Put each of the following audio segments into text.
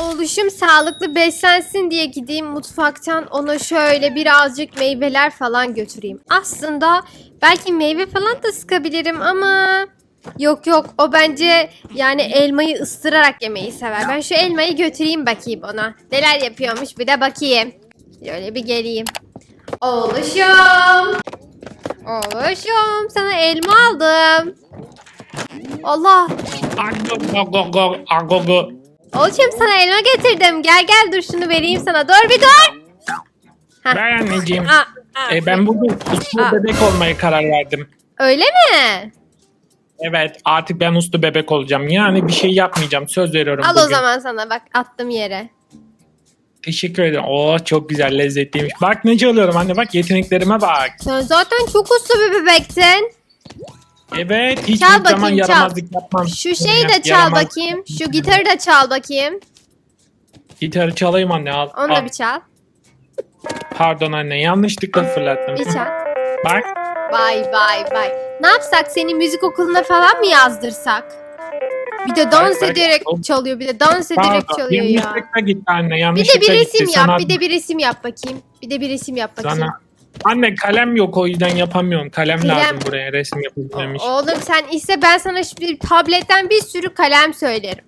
Oluşum sağlıklı beslensin diye gideyim mutfaktan ona şöyle birazcık meyveler falan götüreyim. Aslında belki meyve falan da sıkabilirim ama yok yok o bence yani elmayı ısırarak yemeyi sever. Ben şu elmayı götüreyim bakayım ona. Neler yapıyormuş bir de bakayım. Şöyle bir geleyim. Oluşum. Oluşum sana elma aldım. Allah. Oluşum sana elma getirdim. Gel gel dur şunu vereyim sana. Dur bir dur. Ben anneciğim. Aa, aa. E, ben bugün uslu Aa. bebek olmaya karar verdim. Öyle mi? Evet artık ben uslu bebek olacağım. Yani bir şey yapmayacağım. Söz veriyorum Al bugün. o zaman sana bak attım yere. Teşekkür ederim. Oo çok güzel lezzetliymiş. Bak ne çalıyorum anne bak yeteneklerime bak. Sen zaten çok uslu bir bebektin. Evet hiçbir Çal zaman bakayım, çal. yaramazlık yapmam. Şu şeyi de çal Yaramaz- bakayım. Şu gitarı da çal bakayım. Gitarı çalayım anne al. Onu al. da bir çal. Pardon anne yanlışlıkla fırlattım. Bir çal. Bak Vay vay vay. Ne yapsak seni müzik okuluna falan mı yazdırsak? Bir de dans Bak, bak. ederek Hop. çalıyor. Bir de dans ederek pardon. çalıyor ya. Yanlışlıkla gitti anne Bir yanlışlıkla de bir gitti. resim yap. Sana- Bir de bir resim yap bakayım. Bir de bir resim yap bakayım. Sana... Anne kalem yok o yüzden yapamıyorum. Kalem, Kalem- lazım buraya resim yapabilmem için. Oğlum sen ise ben sana şimdi tabletten bir sürü kalem söylerim.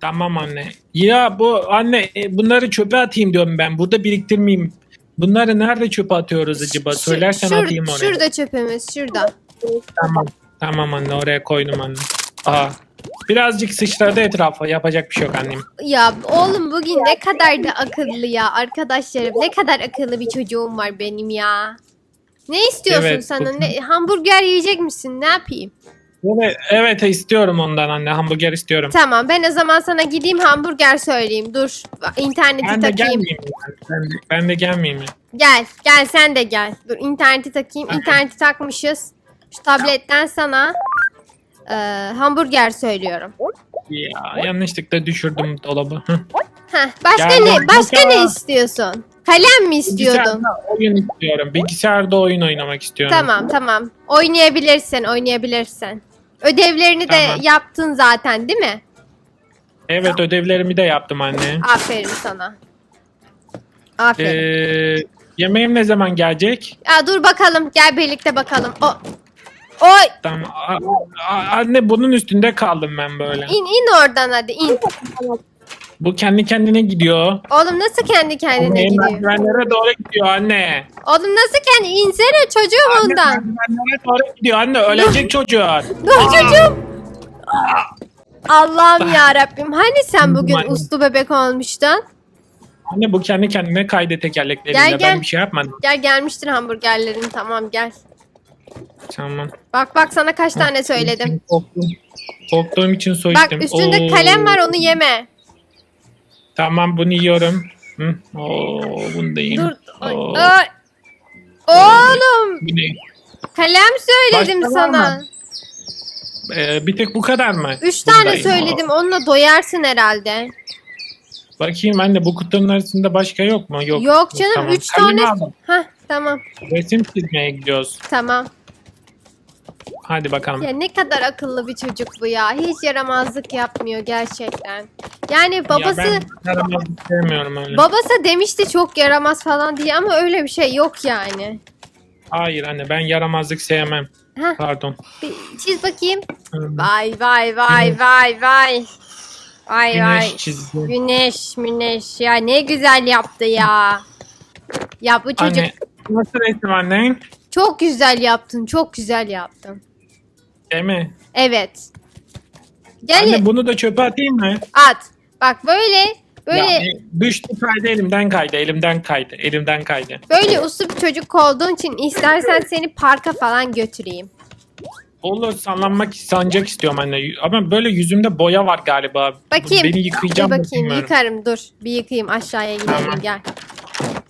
Tamam anne. Ya bu anne e, bunları çöpe atayım diyorum ben. Burada biriktirmeyeyim. Bunları nerede çöpe atıyoruz acaba? Şu- Söylersen şur- atayım oraya. Şurada çöpümüz şurada. Tamam. Tamam anne oraya koydum anne. Aha. Birazcık sıçradı etrafa. Yapacak bir şey yok annem. Ya oğlum bugün ne kadar da akıllı ya arkadaşlarım. Ne kadar akıllı bir çocuğum var benim ya. Ne istiyorsun Evet, sana? Ne, hamburger yiyecek misin? Ne yapayım? Evet, evet istiyorum ondan anne. Hamburger istiyorum. Tamam ben o zaman sana gideyim hamburger söyleyeyim. Dur interneti Ben de takayım. gelmeyeyim. Ben de, ben de gelmeyeyim. mi? Gel gel sen de gel. Dur interneti takayım. İnterneti takmışız. Şu tabletten sana e, hamburger söylüyorum. Ya yanlışlıkla düşürdüm dolabı. Heh, başka Gel, ne? Başka ne istiyorsun? Kalem mi istiyordun? Bilgisayarda oyun istiyorum. Bilgisayarda oyun oynamak istiyorum. Tamam tamam. Oynayabilirsin oynayabilirsin. Ödevlerini de Tamam. yaptın zaten değil mi? Evet ödevlerimi de yaptım anne. Aferin sana. Aferin. Ee, yemeğim ne zaman gelecek? Aa, dur bakalım gel birlikte bakalım. O Oy Tamam. A- a- anne bunun üstünde kaldım ben böyle. in in oradan hadi in. Bu kendi kendine gidiyor. Oğlum nasıl kendi kendine Anne, gidiyor? merdivenlere doğru gidiyor anne. Oğlum nasıl kendi insene çocuğum Anne, ondan. merdivenlere doğru gidiyor anne. Ölecek çocuğun. Dur çocuğum. Allah'ım ya Rabbim. Hani sen bugün Anne. uslu bebek olmuştun? Anne bu kendi kendine kaydı tekerlekleriyle. Gel, gel. Ben bir şey yapmadım. Gel gelmiştir hamburgerlerin tamam gel. Tamam. Bak bak sana kaç tane söyledim. Korktum. Korktuğum için su Bak üstünde Oo. kalem var onu yeme. Tamam bunu yiyorum. Hı. Oo, bunu da yiyeyim. Dur. Oo. ay. Oğlum kalem söyledim Başka var sana. Ee, bir tek bu kadar mı? Üç Bunu da tane yiyeyim. söyledim onunla doyarsın herhalde. Bakayım anne bu kutunun arasında başka yok mu? Yok. Yok canım Tamam. üç Kalemi tane. aldım. Hah tamam Resim çizmeye gidiyoruz. tamam. Hadi bakalım. Ya ne kadar akıllı bir çocuk bu ya. Hiç yaramazlık yapmıyor gerçekten. Yani babası Ya ben yaramazlık sevmiyorum öyle. babası demişti çok yaramaz falan diye ama öyle bir şey yok yani. Hayır anne ben yaramazlık sevmem. Hah Pardon. bir çiz bakayım. Hı. Vay vay vay vay vay. Vay vay. Güneş çizdi. Güneş güneş ya ne güzel yaptı ya. Ya bu çocuk Anne nasıl resim annen? çok güzel yaptın çok güzel yaptın. Değil mi? Evet. Gel Anne bunu da çöpe atayım mı? at. Bak böyle böyle Yani düştü kaydı elimden kaydı elimden kaydı elimden kaydı. böyle uslu bir çocuk olduğun için istersen seni parka falan götüreyim. Olur sallanmak sancak istiyorum anne ama böyle yüzümde boya var galiba. Bakayım. Beni yıkayacağım. Bir bakayım bilmiyorum. yıkarım dur. Bir yıkayayım aşağıya gidelim Tamam. gel.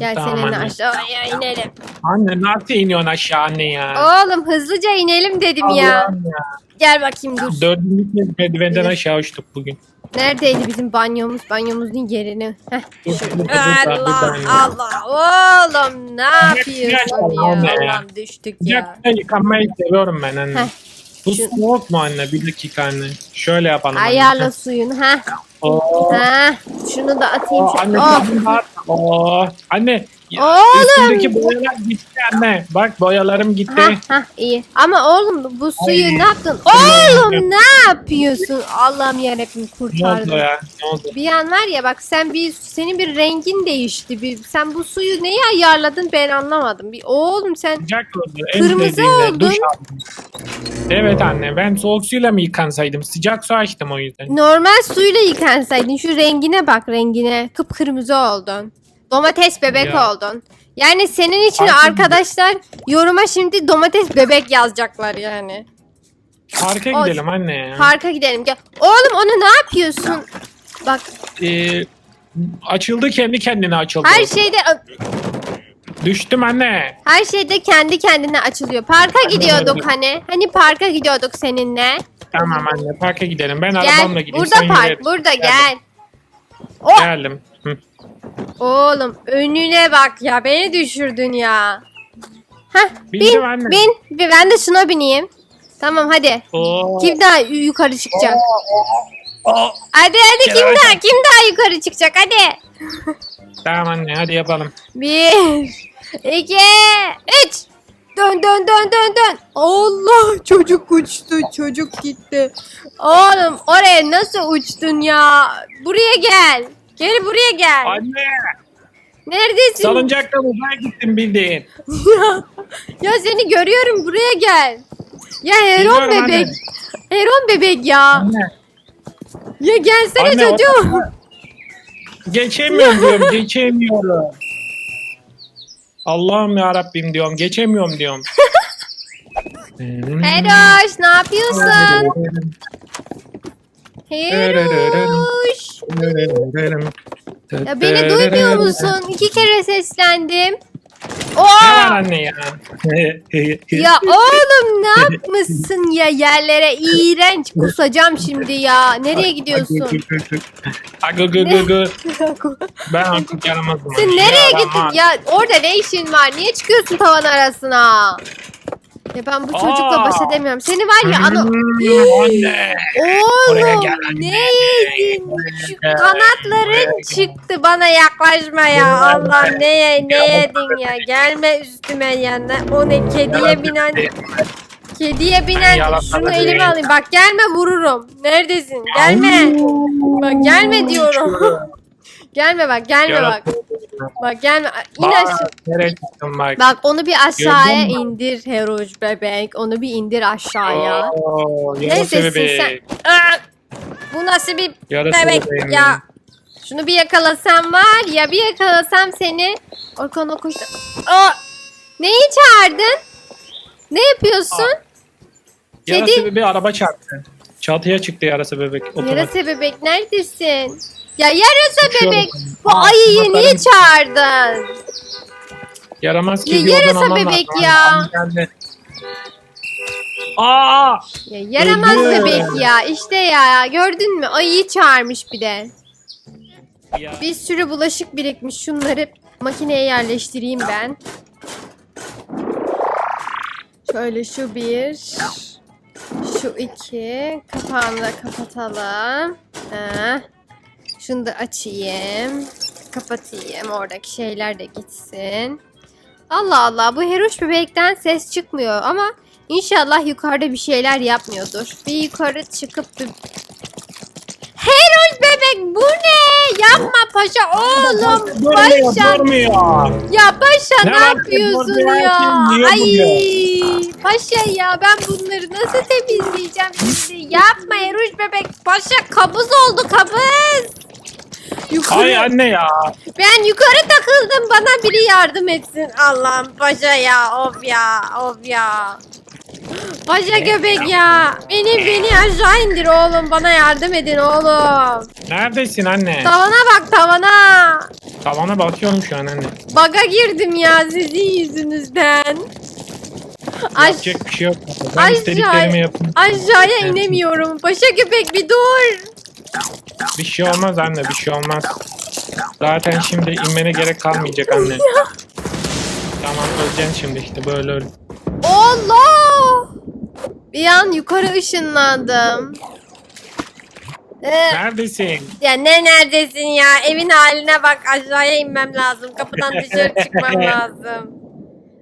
Gel Tamam seninle anne. aşağıya inelim. Anne nasıl iniyorsun aşağı anne ya? Oğlum hızlıca inelim dedim ya. Allah'ım ya. Gel bakayım dur. Dördüncü merdivenden aşağı uçtuk bugün. Neredeydi bizim banyomuz? Banyomuzun yerini. Heh. Dur, dur, dur, dur, dur, dur, Allah. Allah oğlum ne yapıyorsun ya? ya. Düştük ya. Sıcakta yıkanmayı seviyorum ben anne. Heh. Bu Şu- soğuk mu anne? Bir dakika anne. Şöyle yapalım. anne. Ayarla Heh. suyunu ha. Oo. Heh, şunu da atayım. Şu- anne Oh. Oo. Anne ya, Oğlum. üstündeki boyalar gitti anne. Bak boyalarım gitti. Hah hah iyi. Ama oğlum bu suyu Ay. ne yaptın? Oğlum ne yapıyorsun? Allah'ım yarabbim Ne oldu ya? Ne oldu? Bir an var ya bak sen bir senin bir rengin değişti. Bir, sen bu suyu neye ayarladın ben anlamadım. Bir oğlum sen Sıcak oldu. En Kırmızı sevdiğimde oldun. Duş aldım. Evet anne ben soğuk suyla mı yıkansaydım? Sıcak su açtım o yüzden. normal suyla yıkansaydın şu rengine bak rengine. Kıpkırmızı oldun. Domates bebek Ya. oldun. Yani senin için Fark arkadaşlar yoruma şimdi domates bebek yazacaklar yani. Parka O- gidelim anne ya. Parka gidelim gel. Oğlum onu ne yapıyorsun? Bak Ee, açıldı kendi kendine açıldı. her şey- şeyde Düştüm anne. her şeyde kendi kendine açılıyor. Parka gidiyorduk hani. Hani parka gidiyorduk seninle. Tamam anne parka gidelim. Ben arabamla Gel. gideyim. Burada sen park. yürü. Burada Geldim. gel. Oh! Geldim. Hı. Oğlum önüne bak ya. Beni düşürdün ya. Hah Bindim bin anne. bin. Bir Ben de şuna bineyim. Tamam hadi. Oo. Kim daha yu- yukarı çıkacak? Oo. Hadi hadi Gel kim hadi. daha kim daha yukarı çıkacak hadi. Tamam anne hadi yapalım. Bir, iki, üç. Dön dön dön dön dön. Allah çocuk uçtu çocuk gitti. Oğlum oraya nasıl uçtun ya? Buraya gel. Gel buraya gel. Anne Neredesin? salıncakla uzaya gittim bildiğin. ya, seni görüyorum buraya gel. Ya Heron Biliyorum bebek. anne. Heron bebek ya. Anne. Ya gelsene Anne, çocuğum. Geçemiyorum diyorum geçemiyorum. Allah'ım ya Rabbim diyorum geçemiyorum diyorum. Heroş ne yapıyorsun? Heroş. Ya beni duymuyor musun? İki kere seslendim. Oo! anne ya? Ya oğlum ne yapmışsın ya yerlere? İğrenç kusacağım şimdi ya. Nereye gidiyorsun? Agı gı gı gı. Ben artık yaramazdım. Sen nereye gittin ya? Orada ne işin var? Niye çıkıyorsun tavan arasına? Ya ben bu çocukla Aa. baş edemiyorum. Seni var ya ana... Anne. Oraya Oğlum gel anne. ne yedin? Şu kanatların çıktı bana yaklaşma ya. Allah ne, ye- ne yedin ya? Gelme üstüme ya. Ne- O ne kediye binen kediye binen yalan şunu sana elime alayım. Bak gelme vururum. Neredesin? Gelme. Bak gelme diyorum. Gelme bak gelme bak. Bak gelme. İn aşağı. Bak, nereye çıktın bak. Bak onu bir aşağıya Gördün indir Heroş bebek. Onu bir indir aşağıya. Oo, yarası Neyse sen. Aa! Bu nasıl bir Yarası bebek bebeğim. ya? Şunu bir yakalasam var ya bir yakalasam seni. Orkana koş. Aa! Neyi çağırdın? Ne yapıyorsun? Yarası Kedi- bebeği araba çarptı. Çatıya çıktı yarası bebek. otomatik. Yarasa bebek neredesin? Ya yarasa Uçuyorum. bebek. Bu Aa, ayıyı niye çağırdın? Yaramaz Ya kedi yarasa bebek ya. Aa! Ya yaramaz Öldü. bebek ya. İşte ya gördün mü? Ayıyı çağırmış bir de. Ya. Bir sürü bulaşık birikmiş. Şunları makineye yerleştireyim ben. Şöyle şu bir. Şu iki. Kapağını da kapatalım. Ha. Şunu da açayım. Kapatayım. Oradaki şeyler de gitsin. Allah Allah bu Heroş bebekten ses çıkmıyor ama inşallah yukarıda bir şeyler yapmıyordur. Bir yukarı çıkıp bir... Heroş bebek bu ne? Yapma paşa oğlum. Durmuyor, Paşa. durmuyor. Ya paşa Ne ne, yapıyorsun Orada ya? Ay paşa ya ben bunları nasıl temizleyeceğim şimdi? Yapma Heroş bebek. Paşa kabız oldu kabız. Yukarı. Ay anne ya. Ben yukarı takıldım bana biri yardım etsin. Allah'ım paşa ya of ya of ya. Paşa göbek ya. Beni beni aşağı indir oğlum bana yardım edin oğlum. Neredesin anne? Tavana bak tavana. Tavana bakıyorum şu an anne. Baga girdim ya sizin yüzünüzden. Aş Yapacak bir şey yok. Ben istediklerimi yapayım. aşağıya inemiyorum. Paşa köpek bir dur. Bir şey olmaz anne bir şey olmaz. Zaten şimdi inmene gerek kalmayacak anne. tamam öleceksin şimdi işte böyle öl. Allah! Bir an yukarı ışınlandım. Ee, Neredesin? ya ne neredesin ya? Evin haline bak. Aşağıya inmem lazım. Kapıdan dışarı çıkmam lazım.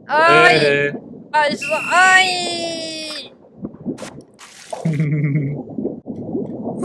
Ay. Ee, Aşağı. Ay.